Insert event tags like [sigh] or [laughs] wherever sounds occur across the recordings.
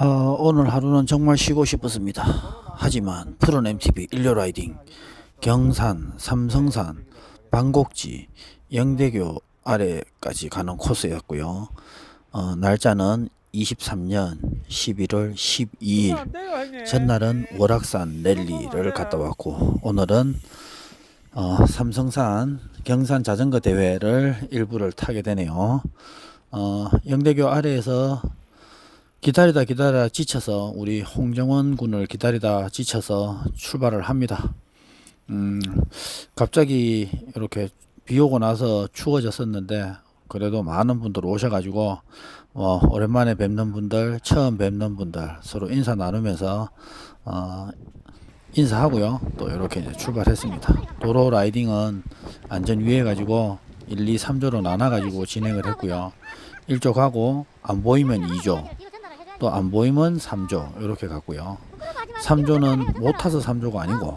어, 오늘 하루는 정말 쉬고 싶었습니다. 하지만 푸른 MTB 일요 라이딩 경산, 삼성산, 방곡지, 영대교 아래까지 가는 코스였고요. 어, 날짜는 23년 11월 12일. 전날은 월악산 랠리를 갔다 왔고 오늘은 어, 삼성산 경산 자전거 대회를 일부를 타게 되네요. 어, 영대교 아래에서 기다리다 기다리다 지쳐서 우리 홍정원 군을 기다리다 지쳐서 출발을 합니다. 음, 갑자기 이렇게 비 오고 나서 추워졌었는데 그래도 많은 분들 오셔가지고 어, 오랜만에 뵙는 분들, 처음 뵙는 분들 서로 인사 나누면서 어, 인사하고요. 또 이렇게 이제 출발했습니다. 도로 라이딩은 안전 위해 가지고 1, 2, 3조로 나눠 가지고 진행을 했고요. 1조 가고 안 보이면 2조, 또 안 보이면 3조 이렇게 갔고요. 3조는 못 타서 3조가 아니고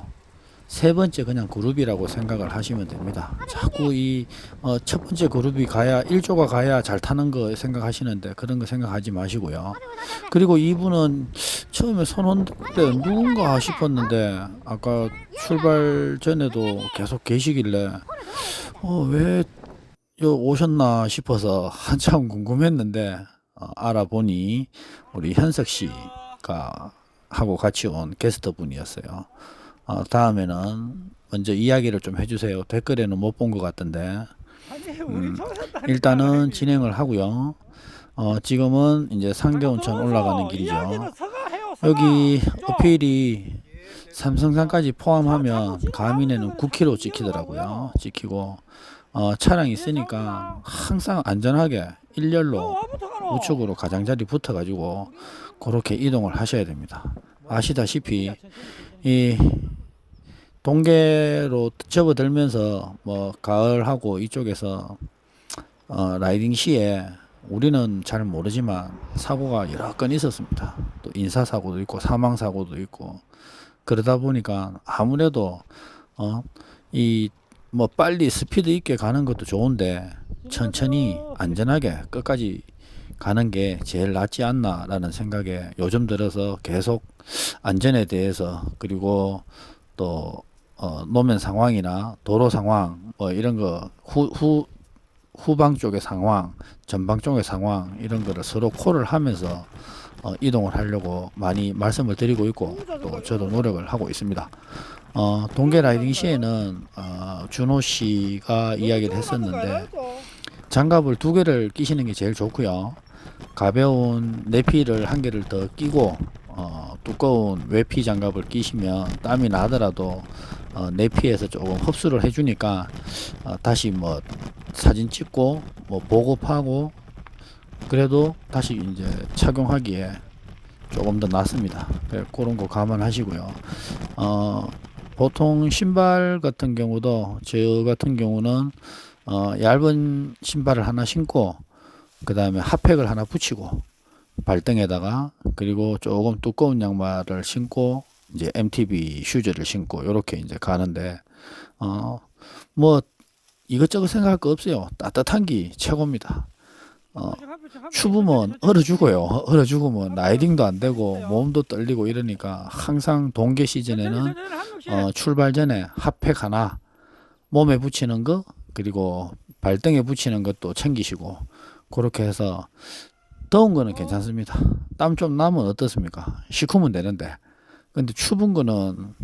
세 번째 그냥 그룹이라고 생각을 하시면 됩니다. 자꾸 이 어, 첫 번째 그룹이 가야 1조가 가야 잘 타는 거 생각하시는데 그런 거 생각하지 마시고요. 그리고 이분은 처음에 선언 때 누군가 싶었는데 아까 출발 전에도 계속 계시길래 어 왜 오셨나 싶어서 한참 궁금했는데 어, 알아보니 우리 현석 씨가 하고 같이 온 게스트 분이었어요. 어, 다음에는 먼저 이야기를 좀 해주세요. 댓글에는 못 본 것 같던데 음, 일단은 진행을 하고요. 어, 지금은 이제 상계온천 올라가는 길이죠. 여기 어필이 삼성산까지 포함하면 가민에는 9km 찍히더라고요. 찍히고 어, 차량이 있으니까 항상 안전하게 일렬로 우측으로 가장자리 붙어가지고 그렇게 이동을 하셔야 됩니다. 아시다시피 이 동계로 접어들면서 뭐 가을하고 이쪽에서 어, 라이딩 시에 우리는 잘 모르지만 사고가 여러 건 있었습니다. 또 인사 사고도 있고 사망 사고도 있고 그러다 보니까 아무래도 어, 이 뭐 빨리 스피드 있게 가는 것도 좋은데 천천히 안전하게 끝까지 가는 게 제일 낫지 않나라는 생각에 요즘 들어서 계속 안전에 대해서 그리고 또 어, 노면 상황이나 도로 상황 뭐 이런 거 후 후 후방 쪽의 상황, 전방 쪽의 상황 이런 거를 서로 콜을 하면서 어, 이동을 하려고 많이 말씀을 드리고 있고 또 저도 노력을 하고 있습니다. 어, 동계 라이딩 시에는 어, 준호 씨가 이야기를 했었는데 장갑을 두 개를 끼시는 게 제일 좋고요. 가벼운 내피를 한 개를 더 끼고 어, 두꺼운 외피 장갑을 끼시면 땀이 나더라도 어, 내피에서 조금 흡수를 해주니까 어, 다시 뭐 사진 찍고 뭐 보급하고 그래도 다시 이제 착용하기에 조금 더 낫습니다. 그래, 그런 거 감안하시고요. 어, 보통 신발 같은 경우도 저 같은 경우는 어, 얇은 신발을 하나 신고 그 다음에 핫팩을 하나 붙이고 발등에다가 그리고 조금 두꺼운 양말을 신고 이제 MTB 슈즈를 신고 이렇게 이제 가는데 어 뭐 이것저것 생각할 거 없어요. 따뜻한 게 최고입니다. 어, 추우면 얼어 죽어요. 얼어 죽으면 라이딩도 안 되고 몸도 떨리고 이러니까 항상 동계 시즌에는 어, 출발 전에 핫팩 하나 몸에 붙이는 거 그리고 발등에 붙이는 것도 챙기시고 그렇게 해서 더운 거는 괜찮습니다. 땀 좀 나면 어떻습니까? 식으면 되는데. 근데 추운 거는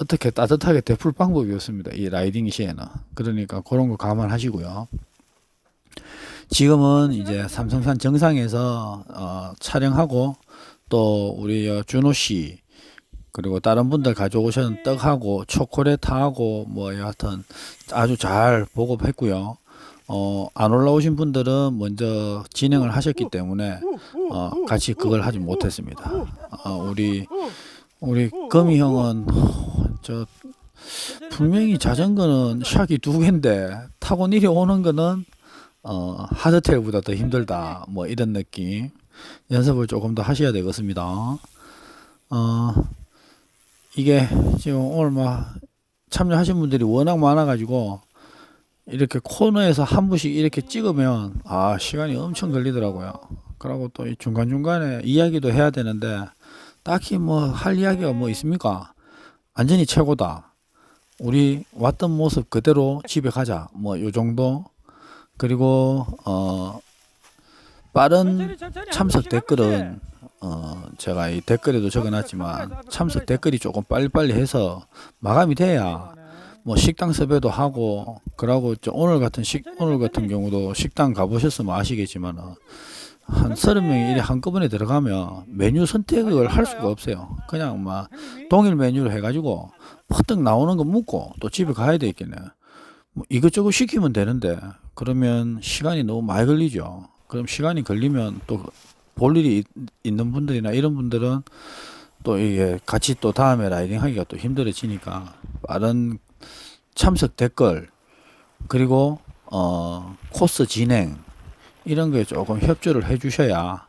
어떻게 따뜻하게 데풀 방법이 없습니다. 이 라이딩 시에는. 그러니까 그런 거 감안하시고요. 지금은 이제 삼성산 정상에서 어, 촬영하고 또 우리 어, 준호 씨 그리고 다른 분들 가져오신 떡하고 초콜릿하고 뭐 여하튼 아주 잘 보급했고요. 어, 안 올라오신 분들은 먼저 진행을 하셨기 때문에 어, 같이 그걸 하지 못했습니다. 어, 우리 우리 금이 형은 저 분명히 자전거는 샥이 두 개인데 타고 내려오는 거는 어, 하드테일보다 더 힘들다. 뭐 이런 느낌. 연습을 조금 더 하셔야 되겠습니다. 어, 이게 지금 오늘 막 참여하신 분들이 워낙 많아가지고 이렇게 코너에서 한 분씩 이렇게 찍으면 아 시간이 엄청 걸리더라고요. 그러고 또이 중간 중간에 이야기도 해야 되는데 딱히 뭐 할 이야기가 뭐 있습니까? 안전이 최고다. 우리 왔던 모습 그대로 집에 가자. 뭐 요 정도. 그리고 어 빠른 참석 댓글은 어 제가 이 댓글에도 적어놨지만 참석 댓글이 조금 빨리빨리 해서 마감이 돼야 뭐 식당 섭외도 하고 그러고 저 오늘 같은 식 오늘 같은 경우도 식당 가보셨으면 아시겠지만 한 서른 명이 이래 한꺼번에 들어가면 메뉴 선택을 할 수가 없어요. 그냥 막 동일 메뉴를 해가지고 퍼뜩 나오는 거 묻고 또 집에 가야 되겠네. 뭐 이것저것 시키면 되는데 그러면 시간이 너무 많이 걸리죠. 그럼 시간이 걸리면 또 볼 일이 있- 있는 분들이나 이런 분들은 또 이게 같이 또 다음에 라이딩 하기가 또 힘들어지니까 빠른 참석 댓글 그리고 어 코스 진행 이런 거에 조금 협조를 해 주셔야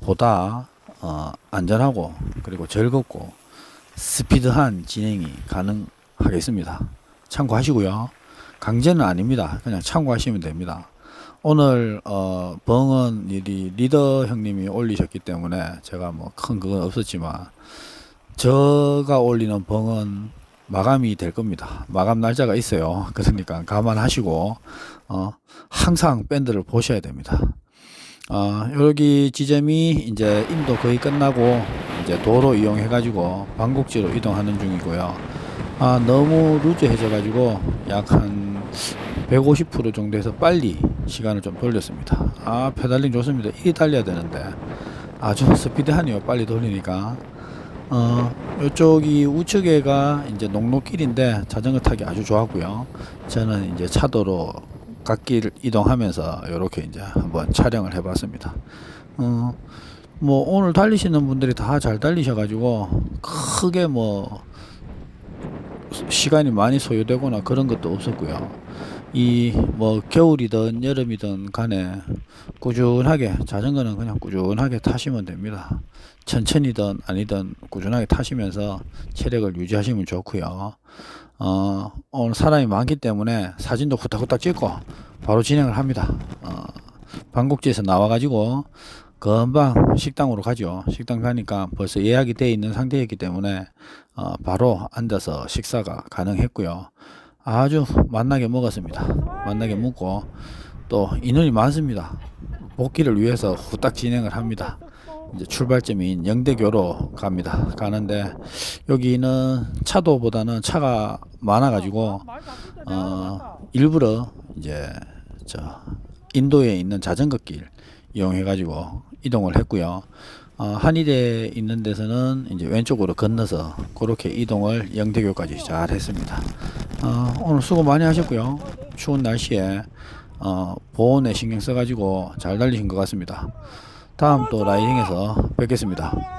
보다 어 안전하고 그리고 즐겁고 스피드한 진행이 가능하겠습니다. 참고하시고요. 강제는 아닙니다. 그냥 참고하시면 됩니다. 오늘 어 벙은 이 리더 형님이 올리셨기 때문에 제가 뭐 큰 그건 없었지만 제가 올리는 벙은 마감이 될 겁니다. 마감 날짜가 있어요. [laughs] 그러니까 감안하시고 어 항상 밴드를 보셔야 됩니다. 어 여기 지점이 이제 인도 거의 끝나고 이제 도로 이용해 가지고 방곡지로 이동하는 중이고요. 아 너무 루즈해져 가지고 약한 150% 정도에서 빨리 시간을 좀 돌렸습니다. 아 페달링 좋습니다. 이 달려야 되는데 아주 [laughs] 스피드하네요. 빨리 돌리니까. 어 이쪽이 우측에가 이제 농로길인데 자전거 타기 아주 좋았고요. 저는 이제 차도로 갓길 이동하면서 이렇게 이제 한번 촬영을 해봤습니다. 어, 뭐 오늘 달리시는 분들이 다 잘 달리셔가지고 크게 뭐 시간이 많이 소요되거나 그런 것도 없었고요. 이 뭐 겨울이든 여름이든 간에 꾸준하게 자전거는 그냥 꾸준하게 타시면 됩니다. 천천히든 아니든 꾸준하게 타시면서 체력을 유지하시면 좋고요. 어, 오늘 사람이 많기 때문에 사진도 후딱후딱 찍고 바로 진행을 합니다. 어, 방곡지에서 나와가지고 금방 식당으로 가죠. 식당 가니까 벌써 예약이 돼 있는 상태였기 때문에 어, 바로 앉아서 식사가 가능했고요. 아주 맛나게 먹었습니다. 맛나게 먹고 또 인원이 많습니다. 복귀를 위해서 후딱 진행을 합니다. 이제 출발점인 영대교로 갑니다. 가는데 여기는 차도보다는 차가 많아가지고 어 일부러 이제 저 인도에 있는 자전거길 이용해가지고 이동을 했고요. 어, 한일에 있는 데서는 이제 왼쪽으로 건너서 그렇게 이동을 영대교까지 잘 했습니다. 어, 오늘 수고 많이 하셨고요. 추운 날씨에 어, 보온에 신경 써가지고 잘 달리신 것 같습니다. 다음 또 라이딩에서 뵙겠습니다.